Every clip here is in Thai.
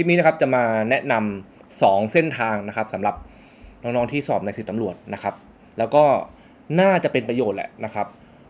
ลิปนี้นะครับจะมาแนะนำสองเส้นทางนะครับสำหรับน้องๆที่สอบในสิบตำรวจนะครับ แล้วก็น่าจะเป็นประโยชน์แหละนะครับ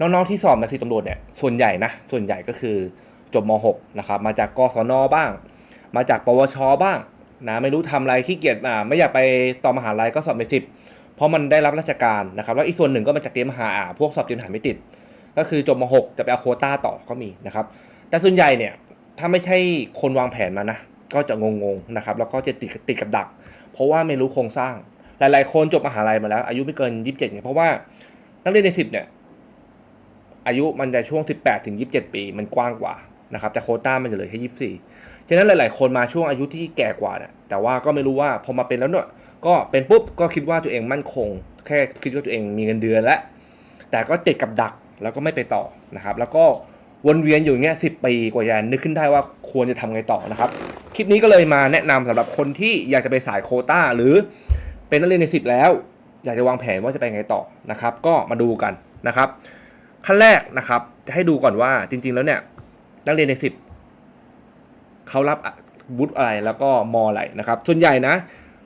น้องๆที่สอบในสิบตำรวจเนี่ยส่วนใหญ่นะส่วนใหญ่ก็คือจบม .6 นะครับมาจากกศนบ้าง มาจากปวชบ้างนะไม่รู้ทำอะไรขี้เกียจอ่าไม่อยากไปต่อมหาลัยก็สอบในสิบเพราะมันได้รับราชการนะครับแล้วอีกส่วนหนึ่งก็มาจากเตรียมมหาอ่าพวกสอบเตรียมทหารไม่ติด ก็คือจบม .6 จะไปเอาโคต้าต่อก็มีนะครับแต่ส่วนใหญ่เนี่ยถ้าไม่ใช่คนวางแผนมานะ ก็จะงงๆนะครับแล้วก็จะติดติดกับดัก เพราะว่าไม่รู้โครงสร้าง หลาย ๆ คนจบมหาลัยมาแล้ว อายุไม่เกิน 27เนี่ยเพราะว่านักเรียนใน 10เนี่ยอายุมันจะช่วง 18ถึง27 ปีมันกว้างกว่านะครับแต่โคต้ามันจะเหลือแค่24 ฉะนั้นหลาย ๆ คนมาช่วงอายุที่แก่กว่าเนี่ยแต่ว่าก็ไม่รู้ว่าพอมาเป็นแล้วเนี่ยก็เป็นปุ๊บก็คิดว่าตัวเองมั่นคง แค่คิดว่าตัวเองมีเงินเดือนแล้วแต่ก็ติดกับดักแล้วก็ไม่ไปต่อนะครับ แล้วก็ วนเวียนอยู่เงี้ยสิปีกว่าจะนึกขึ้นได้ว่าควรจะทำไงต่อนะครับ คลิปนี้ก็เลยมาแนะนำสำหรับคนที่อยากจะไปสายโคต้า หรือเป็นนักเรียนในสิบแล้ว อยากจะวางแผนว่าจะไปไงต่อนะครับ ก็มาดูกันนะครับ ขั้นแรกนะครับ จะให้ดูก่อนว่าจริง ๆ แล้วเนี่ยนักเรียนในสิบเขารับวุฒิอะไรแล้วก็มอะไรนะครับ ส่วนใหญ่นะ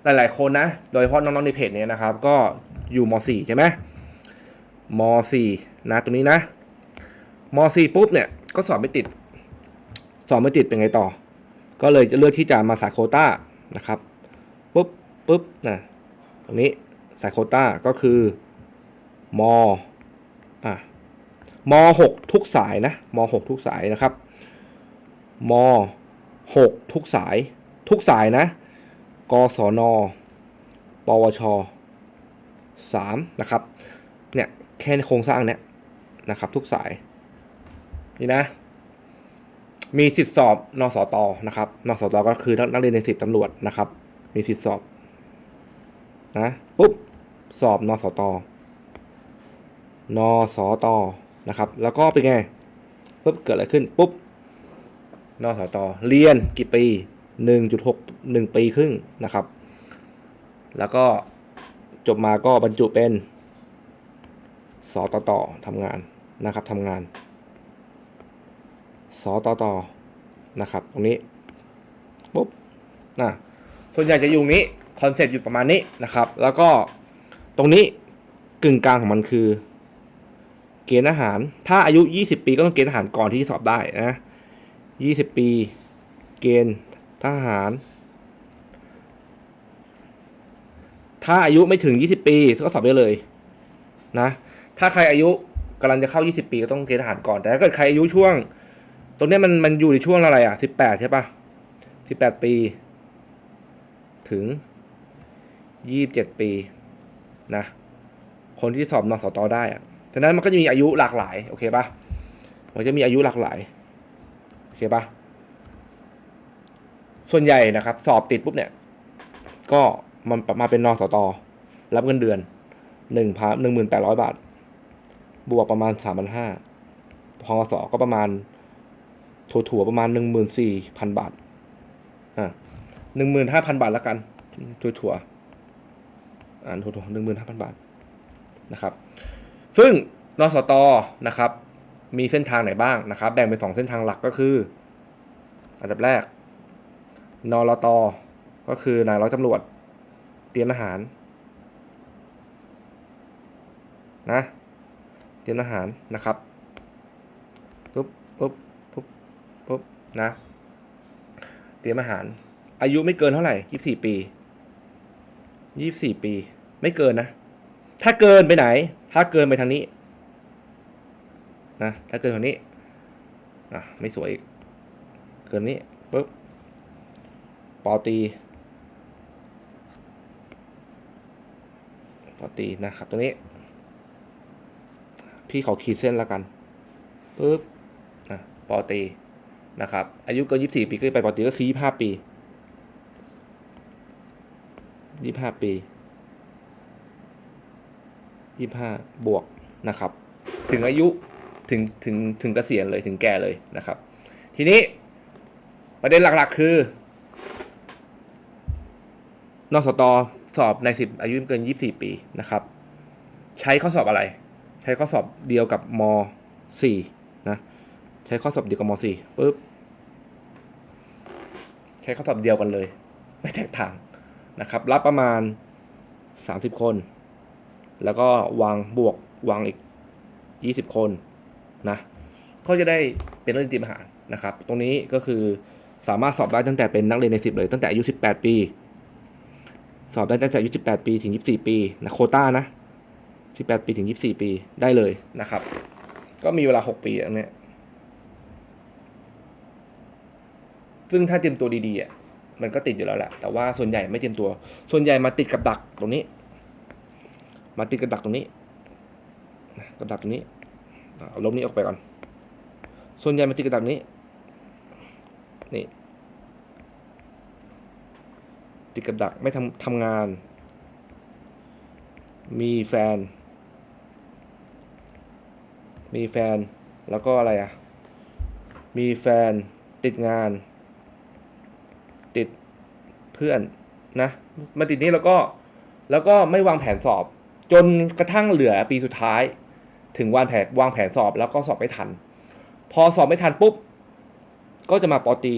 หลาย ๆ คนนะ โดยเฉพาะน้องๆในเพจเนี้ยนะครับ ก็อยู่ม .4 ใช่ไหมม .4 นะตรงนี้นะ ม .4 ปุ๊บเนี่ยก็สอบไม่ติด สอบไม่ติดเป็นไงต่อ ก็เลยจะเลือกที่จะมาสายโคต้านะครับปุ๊บปุ๊บนะตรงนี้สายโคต้าก็คือมอะม .6 ทุกสายนะม .6 ทุกสายนะครับม .6 ทุกสายทุกสายนะกศน ปวชสามนะครับ เนี่ย แค่โครงสร้างเนี่ยนะครับ ทุกสาย นี่นะ มีสิทธิสอบนสตนะครับนสตก็คือนักเรียนในสิบตำรวจนะครับ มีสิทธิสอบนะปุ๊บสอบนสตนสตนะครับ แล้วก็เป็นไงปุ๊บเกิดอะไรขึ้นปุ๊บนสตเรียนกี่ปี 1.6 1 ปีครึ่งนะครับ แล้วก็จบมาก็บรรจุเป็นสตตทำงานนะครับทำงาน สตตนะครับ ตรงนี้ปุ๊บนะส่วนใหญ่จะอยู่ตรงนี้คอนเซ็ปต์อยู่ประมาณนี้นะครับ แล้วก็ตรงนี้กึ่งกลางของมันคือ เกณฑ์อาหาร ถ้าอายุ 20 ปีก็ต้องเกณฑ์อาหารก่อนที่จะสอบได้นะ 20 ปี เกณฑ์ทหาร ถ้าอายุไม่ถึง 20 ปีก็สอบได้เลยนะ ถ้าใครอายุกำลังจะเข้า 20 ปีก็ต้องเกณฑ์ทหารก่อน แต่ถ้าเกิดใครอายุช่วง ตรงนี้มันมันอยู่ในช่วงอะไรอะ18ใช่ปะ18ปี ถึง27ปีนะ คนที่สอบนสตได้อะฉะนั้นมันก็จะมีอายุหลากหลาย โอเคปะมันจะมีอายุหลากหลาย โอเคปะส่วนใหญ่นะครับ สอบติดปุ๊บเนี่ย ก็มันมาเป็นนสตรับเงินเดือนหนึ่งพันหนึ่งหมื่นแปดร้อยบาท บวกประมาณสามพันห้าพอสอก็ประมาณ ถั่วๆประมาณหนึ่งหมื่นสี่พันบาท อ่าหนึ่งหมื่นห้าพันบาทแล้วกันถั่วถั่วๆอ่านถั่วถั่วหนึ่งหมื่นห้าพันบาทนะครับ ซึ่งนสตนะครับ มีเส้นทางไหนบ้างนะครับ แบ่งเป็นสองเส้นทางหลักก็คือ อันดับแรก นรตก็คือนายร้อยตำรวจ เตรียมอาหารนะ เตรียมอาหารนะครับ ปุ๊บ ปุ๊บ ปุ๊บ ปุ๊บ นะเตรียมอาหาร อายุไม่เกินเท่าไหร่ยี่สี่ปียี่สี่ปี ไม่เกินนะ ถ้าเกินไปไหน ถ้าเกินไปทางนี้นะถ้าเกินทางนี้อะไม่สวยอีกเกินนี้ปุ๊บปอตีปอตีนะครับตรงนี้ พี่ขอขีดเส้นแล้วกันปุ๊บนะปอตี นะครับอายุเกินยี่สี่ปีขึ้นไปปอตรีก็คือยี่ห้าปียี่ห้าปียี่ห้าบวกนะครับ ถึงอายุถึงถึงถึงเกษียณเลยถึงแก่เลยนะครับ ทีนี้ประเด็นหลักๆคือนสตสอบในสิบอายุเกินยี่สี่ปีนะครับ ใช้ข้อสอบอะไร ใช้ข้อสอบเดียวกับมสี่นะ ใช้ข้อสอบเดียวกับมสี่ปุ๊บ ช้ข้อสอบเดียวกันเลย ไม่แตกต่างนะครับ รับประมาณสามสิบคน แล้วก็วางบวกวางอีกยี่สิบคนนะก็จะได้เป็นนักเรียนเตรียมทหารนะครับ ตรงนี้ก็คือสามารถสอบได้ตั้งแต่เป็นนักเรียนในสิบเลย ตั้งแต่อายุสิบแปดปี สอบได้ตั้งแต่อายุสิบแปดปีถึงยี่สิบสี่ปีนะโคต้านะสิบแปดปีถึงยี่สิบสี่ปีได้เลยนะครับ ก็มีเวลาหกปีอันเนี้ย ซึ่งถ้าเตรียมตัวดีๆอะมันก็ติดอยู่แล้วแหละแต่ว่าส่วนใหญ่ไม่เตรียมตัว ส่วนใหญ่มาติดกับดักตรงนี้ มาติดกับดักตรงนี้กับดักตรงนี้เอาลบนี้ออกไปก่อน ส่วนใหญ่มาติดกับดักนี้นี่ติดกับดักไม่ทำทำงาน มีแฟน มีแฟนแล้วก็อะไรอะ มีแฟนติดงาน เพื่อนนะมาติดนี้แล้วก็แล้วก็ไม่วางแผนสอบ จนกระทั่งเหลือปีสุดท้าย ถึงวางแผนวางแผนสอบแล้วก็สอบไม่ทัน พอสอบไม่ทันปุ๊บ ก็จะมาปอตี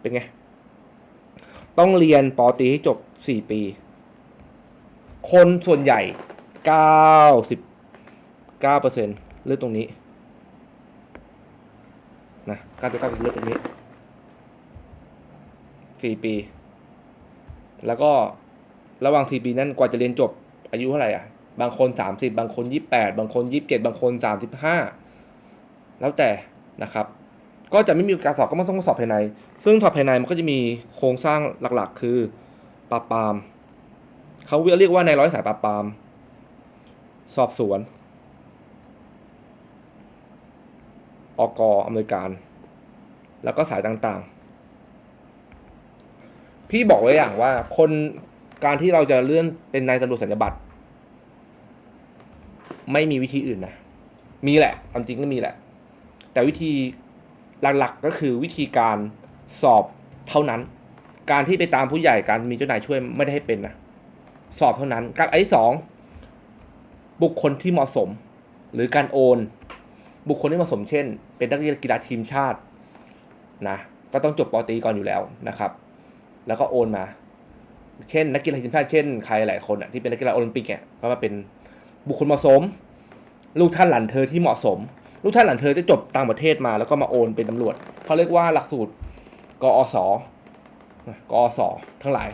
เป็นไง ต้องเรียนปอตีให้จบสี่ปี คนส่วนใหญ่เก้าสิบเก้าเปอร์เซ็นเลือกตรงนี้นะเก้าสิบเก้าเปอร์เซ็นเลือกตรงนี้สี่ปี แล้วก็ระหว่างสี่ปีนั้นกว่าจะเรียนจบอายุเท่าไหร่อะ บางคนสามสิบบางคนยี่แปดบางคนยี่สิบเจ็ดบางคนสามสิบห้าแล้วแต่นะครับ ก็จะไม่มีการสอบก็ไม่ต้องสอบภายใน ซึ่งสอบภายในมันก็จะมีโครงสร้างหลักๆ คือปราบปรามเขาเรียกว่าในร้อยสายปราบปราม สอบสวนอกอเมริกันแล้วก็สายต่างๆ พี่บอกไว้อย่างว่าคนการที่เราจะเลื่อนเป็นนายตำรวจสัญญบัตรไม่มีวิธีอื่นนะ มีแหละความจริงก็มีแหละ แต่วิธีหลักๆก็คือวิธีการสอบเท่านั้น การที่ไปตามผู้ใหญ่การมีเจ้านายช่วยไม่ได้ให้เป็นนะสอบเท่านั้น การอันที่สองบุคคลที่เหมาะสม หรือการโอน บุคคลที่เหมาะสมเช่น เป็นนักกีฬาทีมชาตินะก็ต้องจบปอตรีก่อนอยู่แล้วนะครับ แล้วก็โอนมา เช่นนักกีฬาทีมชาติเช่นใครหลายคนอะที่เป็นนักกีฬาโอลิมปิกเนี่ยก็มาเป็นบุคคลเหมาะสม ลูกท่านหลานเธอที่เหมาะสม ลูกท่านหลานเธอจะจบต่างประเทศมาแล้วก็มาโอนเป็นตำรวจเขาเรียกว่าหลักสูตรกอสกอสทั้งหลาย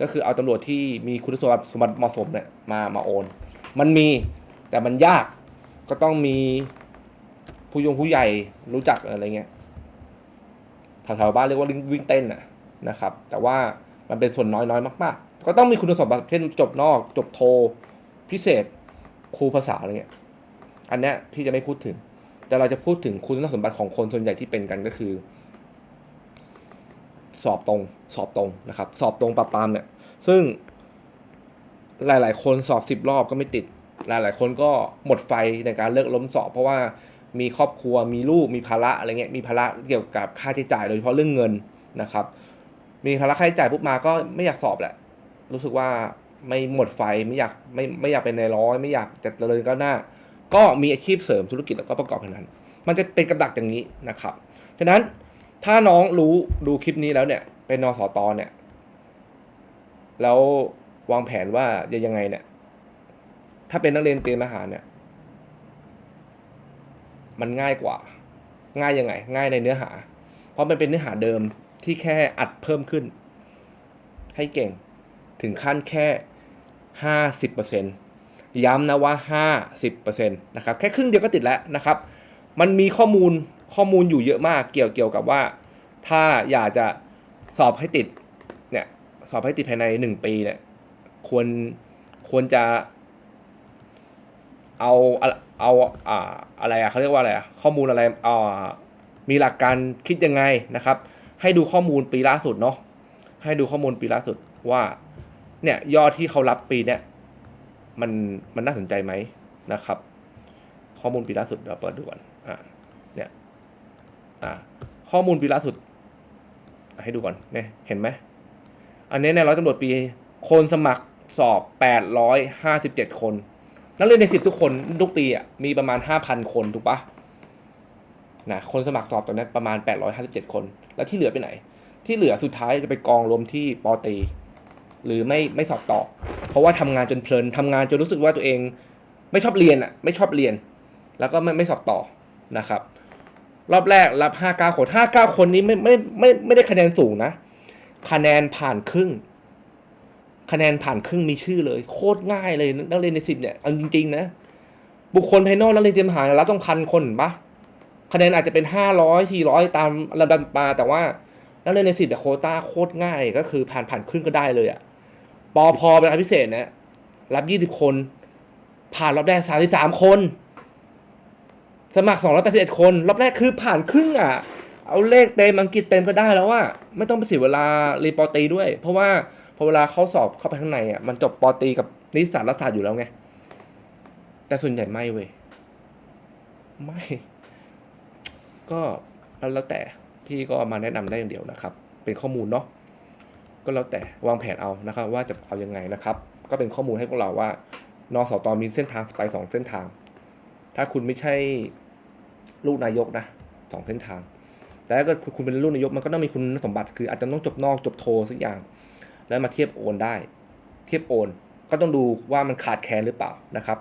ก็คือเอาตำรวจที่มีคุณสมบัติสมบัติเหมาะสมเนี่ยมามาโอน มันมีแต่มันยากก็ต้องมีผู้ยงผู้ใหญ่รู้จักอะไรเงี้ยแถวๆบ้านเรียกว่าวิ่งเต้นน่ะ นะครับ แต่ว่ามันเป็นส่วนน้อยน้อยมากๆ ก็ต้องมีคุณสมบัติเช่นจบนอก จบโท พิเศษครูภาษาอะไรเงี้ยอันเนี้ยพี่จะไม่พูดถึง แต่เราจะพูดถึงคุณสมบัติของคนส่วนใหญ่ที่เป็นกันก็คือ สอบตรง สอบตรงนะครับ สอบตรงปราบปรามเนี่ย ซึ่งหลาย ๆ คนสอบสิบรอบก็ไม่ติด หลาย ๆ คนก็หมดไฟในการเลิกล้มสอบ เพราะว่ามีครอบครัวมีลูกมีภาระอะไรเงี้ยมีภาระเกี่ยวกับค่าใช้จ่ายโดยเฉพาะเรื่องเงินนะครับ มีภาระค่าใช้จ่ายปุ๊บมาก็ไม่อยากสอบแหละ รู้สึกว่าไม่หมดไฟไม่อยากไม่ไม่อยากเป็นในายร้อย ไม่อยากจะเจริญก้าวหน้า ก็มีอาชีพเสริมธุรกิจแล้วก็ประกอบเท่านั้น มันจะเป็นกับดักอย่างนี้นะครับฉะนั้นถ้าน้องรู้ดูคลิปนี้แล้วเนี่ย เป็นนสตเนี่ย แล้ววางแผนว่าจะยังไงเนี่ย ถ้าเป็นนักเรียนเตรียมทหารเนี่ย มันง่ายกว่า ง่ายยังไง ง่ายในเนื้อหา เพราะมันเป็นเนื้อหาเดิม ที่แค่อัดเพิ่มขึ้น ให้เก่ง ถึงขั้นแค่ห้าสิบเปอร์เซ็นต์ย้ำนะว่า 50%นะครับ แค่ครึ่งเดียวก็ติดแล้วนะครับ มันมีข้อมูลข้อมูลอยู่เยอะมากเกี่ยวเกี่ยวกับว่า ถ้าอยากจะสอบให้ติดเนี่ยสอบให้ติดภายใน 1 ปีเนี่ยควรควรจะเอาเอาอ่าอะไรอะเขาเรียกว่าอะไรอะข้อมูลอะไรอ่ามีหลักการคิดยังไงนะครับ ให้ดูข้อมูลปีล่าสุดเนาะให้ดูข้อมูลปีล่าสุดว่า เนี่ยยอดที่เขารับปีเนี่ยมันมันน่าสนใจไหมนะครับ ข้อมูลปีล่าสุดเราเปิดดูก่อนอ่าเนี่ยอ่าข้อมูลปีล่าสุด ให้ดูก่อนเนี่ยเห็นไหมอันนี้ในร้อยตำรวจปี คนสมัครสอบแปดร้อยห้าสิบเจ็ดคน นักเรียนในสิบทุกคนทุกปีอะมีประมาณห้าพันคนถูกปะ นะคนสมัครสอบตอนนี้นประมาณแปดร้อยห้าสิบเจ็ดคน แล้วที่เหลือไปไหน ที่เหลือสุดท้ายจะไปกองรวมที่ปอตี หรือไม่ไม่สอบต่อ เพราะว่าทำงานจนเพลินทำงานจนรู้สึกว่าตัวเอง ไม่ชอบเรียนอะไม่ชอบเรียน แล้วก็ไม่ไม่สอบต่อนะครับ รอบแรกรับห้าเก้าคนห้าเก้าคนนี้ไม่ไม่ไม่ไม่ได้คะแนนสูงนะคะแนนผ่านครึ่ง คะแนนผ่านครึ่งมีชื่อเลย โคตรง่ายเลยนักเรียนในสิบเนี่ยเอาจริงๆนะบุคคลภายนอกนักเรียนเตรียมทหารรับต้องพันคนเห็นปะ คะแนนอาจจะเป็นห้าร้อยสี่ร้อยตามลำดับมาแต่ว่านักเรียนในสิบเนี่โคต้าโคตรง่ายก็คือผ่านผ่านครึ่งก็ได้เลยอะปอพอเป็นพิเศษนะรับยี่สิบคน ผ่านรอบแรกสามสิบสามคน สมัครสองร้อยแปดสิบเอ็ดคน รอบแรกคือผ่านครึ่งอะ เอาเลขเต็มอังกฤษเต็มก็ได้แล้วว่า ไม่ต้องไปเสียเวลารีปอตีด้วย เพราะว่าพอเวลาเขาสอบเข้าไปข้างในอะมันจบปอตีกับนิสสารศาสตร์อยู่แล้วไง แต่ส่วนใหญ่ไม่เว้ยไม่ ก็แล้วแต่พี่ก็มาแนะนำได้อย่างเดียวนะครับ เป็นข้อมูลเนาะก็แล้วแต่วางแผนเอานะครับ ว่าจะเอายังไงนะครับ ก็เป็นข้อมูลให้พวกเราว่านอสตอมีเส้นทางไปสองเส้นทาง ถ้าคุณไม่ใช่ลูกนายกนะสองเส้นทาง แต่ถ้าเกิดคุณเป็นลูกนายกมันก็ต้องมีคุณสมบัติ คืออาจจะต้องจบนอกจบโทสักอย่าง แล้วมาเทียบโอนได้ เทียบโอน ก็ต้องดูว่ามันขาดแคลนหรือเปล่านะครับ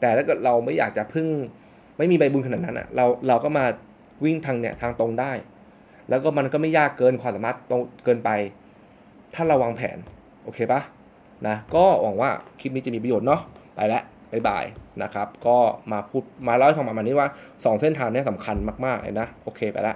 แต่ถ้าเกิดเราไม่อยากจะพึ่งไม่มีใบบุญขนาดนั้นอะเราเราก็มา วิ่งทางเนี่ยทางตรงได้ แล้วก็มันก็ไม่ยากเกินความสามารถตรงเกินไป ถ้าเราวางแผน โอเคปะนะ ก็หวังว่าคลิปนี้จะมีประโยชน์เนาะ ไปแล้วบ๊ายบายนะครับ ก็มาพูดมาเล่าให้ฟังประมาณนี้ว่า 2 เส้นทางเนี้สำคัญมากๆเลยนะ โอเคไปละ